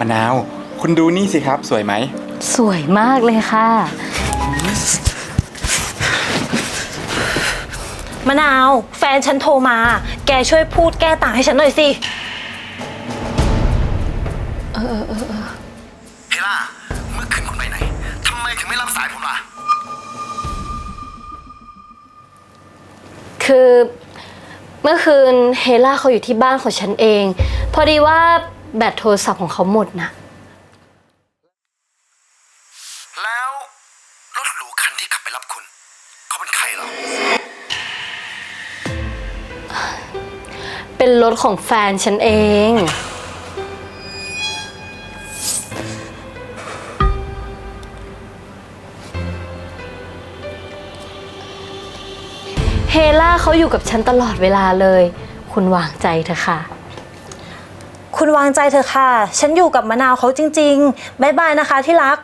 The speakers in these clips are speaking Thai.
มะนาว คุณดูนี่สิครับสวยไหม สวยมากเลยค่ะ มะนาว แฟนฉันโทรมา แกช่วยพูดแก้ต่างให้ฉันหน่อยสิ เฮล่า เมื่อคืนคุณไปไหน ทำไมถึงไม่รับสายผมล่ะ คือเมื่อคืนเฮล่าเขาอยู่ที่บ้านของฉันเอง พอดีว่า แบตโทรศัพท์ของเขาหมดนะแล้วรถหรูคันที่ขับไปรับคุณ เขาเป็นใครเหรอ เป็นรถของแฟนฉันเอง เฮล่าเขาอยู่กับฉันตลอดเวลาเลย คุณวางใจเถอะค่ะ คุณวางใจเถอะค่ะ ฉันอยู่กับมะนาวเขาจริงๆบายบายนะคะที่รัก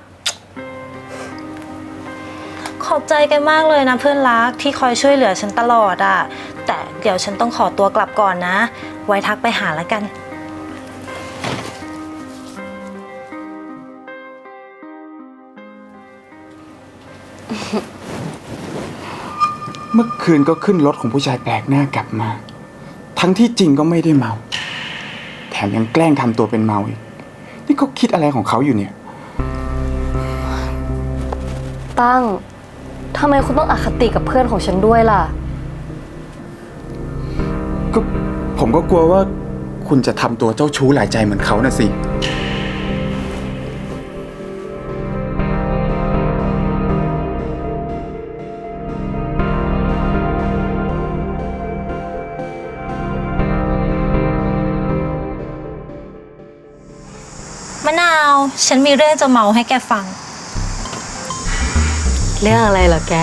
ขอบใจแกันมากเลยนะเพื่อนรักที่คอยช่วยเหลือฉันตลอดอะ่ะ แต่เดี๋ยวฉันต้องขอตัวกลับก่อนนะ ไว้ทักไปหาแล้วกัน เมื่อคืนก็ขึ้นรถของผู้ชายแปลกหน้ากลับมา ทั้งที่จริงก็ไม่ได้เมา มยังแกล้งทำตัวเป็นเมาอีก นี่เขาคิดอะไรของเขาอยู่เนี่ย ตั้งทำไมคุณต้องอคติกับเพื่อนของฉันด้วยล่ะ ก็ผมก็กลัวว่า คุณจะทำตัวเจ้าชู้หลายใจเหมือนเขานะสิ มะนาว ฉันมีเรื่องจะเมาให้แกฟัง เรื่องอะไรเหรอแก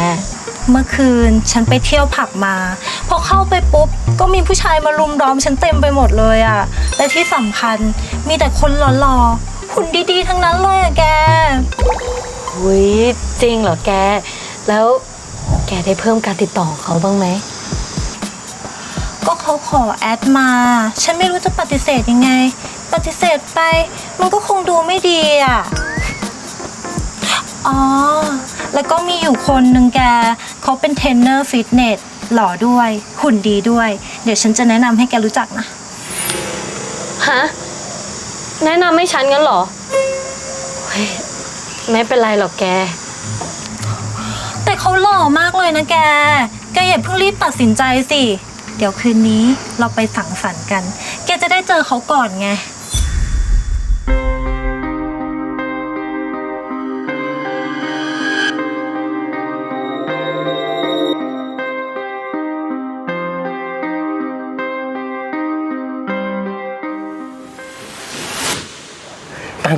เมื่อคืนฉันไปเที่ยวผับมา พอเข้าไปปุ๊บ ก็มีผู้ชายมารุมล้อมฉันเต็มไปหมดเลยอะและที่สำคัญมีแต่คนหล่อๆหุ่นดีๆ ทั้งนั้นเลยอะแกหุยจริงเหรอแก แล้วแกได้เพิ่มการติดต่อของเขาบ้างไหม ก็เขาขอแอดมา ฉันไม่รู้จะปฏิเสธยังไงป ฏิเสธไป มันก็คงดูไม่ดีอะ อ๋อ แล้วก็มีอยู่คนหนึ่งแก เขาเป็นเทรนเนอร์ฟิตเนสหล่อด้วย หุ่นดีด้วย เดี๋ยวฉันจะแนะนำให้แกรู้จักนะ ฮะ แนะนำให้ฉันงั้นเหรอเฮ้ยไม่เป็นไรหรอกแก แต่เขาหล่อมากเลยนะแก แกอย่าเพิ่งรีบตัดสินใจสิ เดี๋ยวคืนนี้เราไปสังสรรค์กัน แกจะได้เจอเขาก่อนไง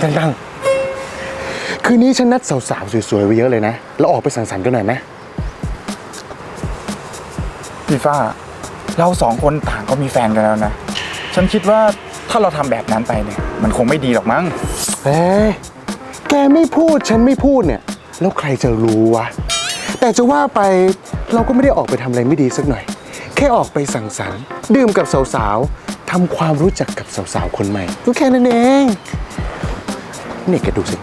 ตั้งตั้งตั้งคืนนี้ฉันนัดสาวๆสวยๆไว้เยอะเลยนะเราออกไปสังสรรค์กันหน่อยไหมพี่ฟ้า เราสองคนต่างก็มีแฟนกันแล้วนะ ฉันคิดว่าถ้าเราทำแบบนั้นไปเนี่ย มันคงไม่ดีหรอกมั้งเฮ้ยแกไม่พูดฉันไม่พูดเนี่ย แล้วใครจะรู้วะ แต่จะว่าไปเราก็ไม่ได้ออกไปทำอะไรไม่ดีสักหน่อย แค่ออกไปสังสรรค์ ดื่มกับสาวๆทำความรู้จักกับสาวๆคนใหม่ก็แค่นั้นเอง นี่แกดูสิ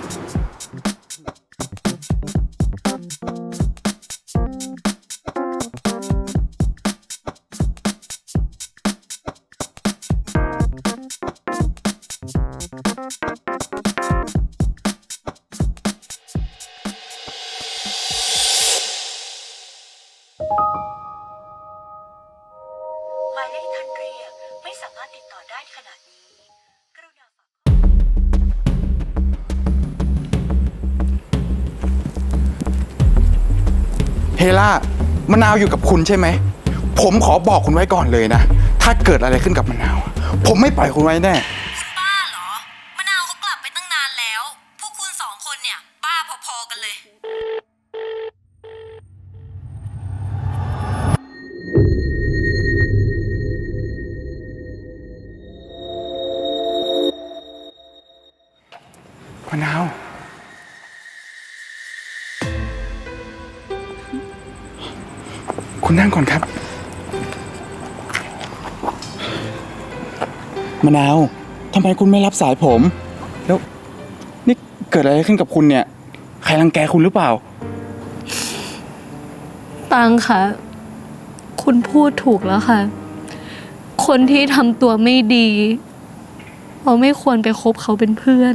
เฮล่ามะนาวอยู่กับคุณใช่ไหม ผมขอบอกคุณไว้ก่อนเลยนะ ถ้าเกิดอะไรขึ้นกับมะนาว ผมไม่ปล่อยคุณไว้แน่ คุณบ้าเหรอ มะนาวเขากลับไปตั้งนานแล้ว พวกคุณสองคนเนี่ย บ้าพอๆกันเลย มะนาว คุณนั่งก่อนครับ มะนาวทำไมคุณไม่รับสายผม แล้วเกิดอะไรขึ้นกับคุณเนี่ย ใครรังแกคุณหรือเปล่า ตังคะคุณพูดถูกแล้วค่ะ คนที่ทำตัวไม่ดี เราไม่ควรไปคบเขาเป็นเพื่อน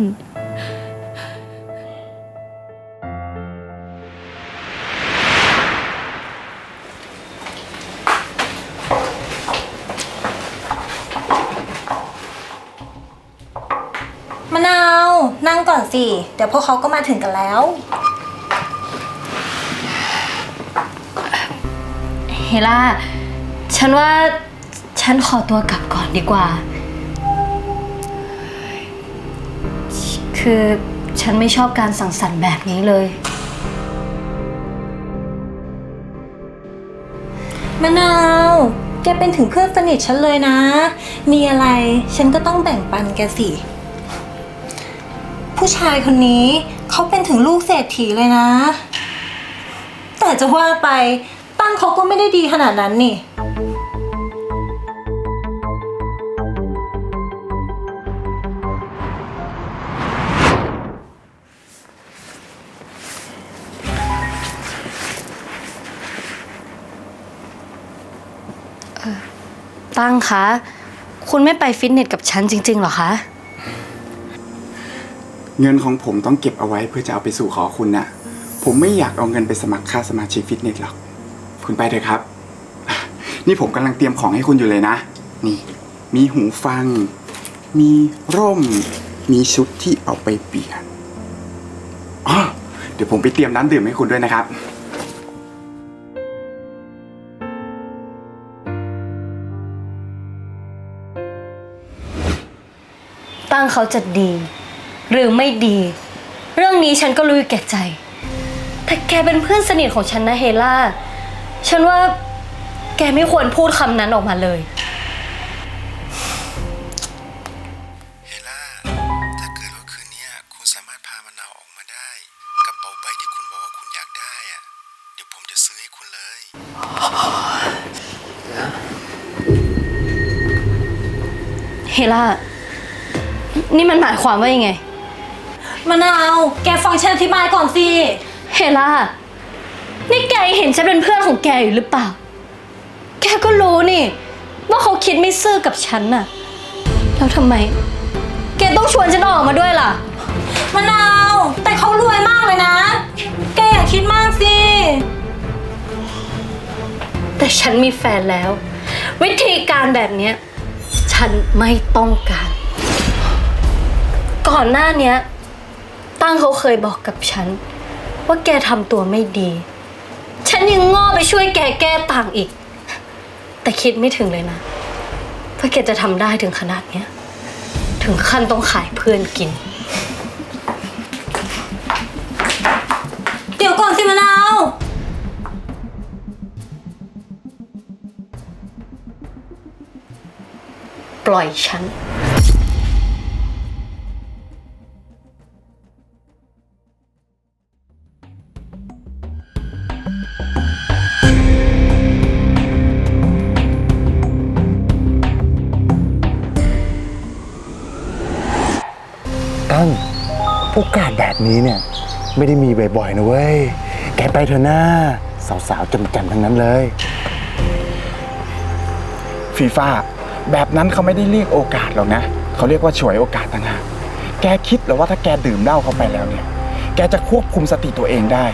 ก่อนสิ เดี๋ยวพวกเขาก็มาถึงกันแล้ว เฮล่า ฉันว่าฉันขอตัวกลับก่อนดีกว่า คือฉันไม่ชอบการสังสรรค์แบบนี้เลย มะนาว แกเป็นถึงเพื่อนสนิทฉันเลยนะ มีอะไรฉันก็ต้องแบ่งปันแกสิ ผู้ชายคนนี้เขาเป็นถึงลูกเศรษฐีเลยนะ แต่จะว่าไปตั้งเขาก็ไม่ได้ดีขนาดนั้นนี่ ตั้งคะ คุณไม่ไปฟิตเนสกับฉันจริงๆเหรอคะ เงินของผมต้องเก็บเอาไว้เพื่อจะเอาไปสู่ขอคุณนะผมไม่อยากเอาเงินไปสมัครค่าสมาชิกฟิตเนสหรอก คุณไปเถอะครับ นี่ผมกำลังเตรียมของให้คุณอยู่เลยนะ นี่ มีหูฟัง มีร่ม มีชุดที่เอาไปเปลี่ยนอ๋อเดี๋ยวผมไปเตรียมน้ำดื่มให้คุณด้วยนะครับตั้งเขาจะดี หรือไม่ดี เรื่องนี้ฉันก็รู้อยู่แก่ใจ แต่แกเป็นเพื่อนสนิทของฉันนะเฮล่า ฉันว่าแกไม่ควรพูดคำนั้นออกมาเลย เฮล่า ถ้าเกิดว่าคืนนี้คุณสามารถพามะนาวออกมาได้ กระเป๋าใบที่คุณบอกว่าคุณอยากได้อะเดี๋ยวผมจะซื้อให้คุณเลย เฮล่า นี่มันหมายความว่ายังไง มะนาว แกฟังฉันอธิบายก่อนสิ เฮล่า นี่แกยังเห็นฉันเป็นเพื่อนของแกอยู่หรือเปล่า แกก็รู้นี่ ว่าเขาคิดไม่ซื่อกับฉันน่ะ แล้วทำไม แกต้องชวนฉันออกมาด้วยล่ะ มะนาว แต่เขารวยมากเลยนะ แกอย่าคิดมากสิ แต่ฉันมีแฟนแล้ว วิธีการแบบเนี้ย ฉันไม่ต้องการ ก่อนหน้าเนี้ย ตั้งเขาเคยบอกกับฉัน ว่าแกทำตัวไม่ดี ฉันยังง้อไปช่วยแกแก้ต่างอีก แต่คิดไม่ถึงเลยนะว่าแกจะทำได้ถึงขนาดเนี้ย ถึงขั้นต้องขายเพื่อนกิน เดี๋ยวก่อนสิมะนาว ปล่อยฉัน โอกาสแบบนี้เนี่ย ไม่ได้มีบ่อยๆนะเว้ย แกไปเถอะหน้า สาวๆจำๆทั้งนั้นเลย ฟีฟ่าแบบนั้นเขาไม่ได้เรียกโอกาสหรอกนะ เขาเรียกว่าฉวยโอกาสต่างหากแกคิดเหรือว่าถ้าแกดื่มเหล้าเข้าไปแล้วเนี่ย แกจะควบคุมสติตัวเองได้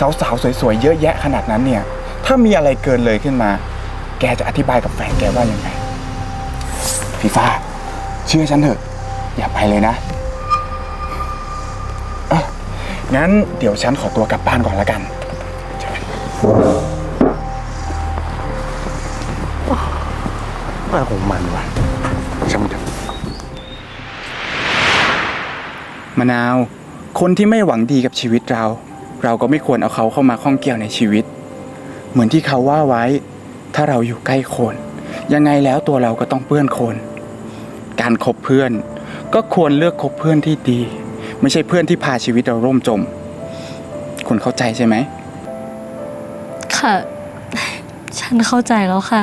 สาวๆสวยๆเยอะแยะขนาดนั้นเนี่ย ถ้ามีอะไรเกินเลยขึ้นมา แกจะอธิบายกับแฟนแกว่ายังไงฟีฟ่าเชื่อฉันเถอะ อย่าไปเลยนะ งั้นเดี๋ยวฉันขอตัวกลับบ้านก่อนแล้วกัน มาของมันวะช่างมันเถอะมะนาว คนที่ไม่หวังดีกับชีวิตเรา เราก็ไม่ควรเอาเขาเข้ามาข้องเกี่ยวในชีวิต เหมือนที่เขาว่าไว้ ถ้าเราอยู่ใกล้คน ยังไงแล้วตัวเราก็ต้องเปื้อนคน การคบเพื่อน ก็ควรเลือกคบเพื่อนที่ดี ไม่ใช่เพื่อนที่พาชีวิตเราร่มจม คุณเข้าใจใช่ไหม ค่ะ ฉันเข้าใจแล้วค่ะ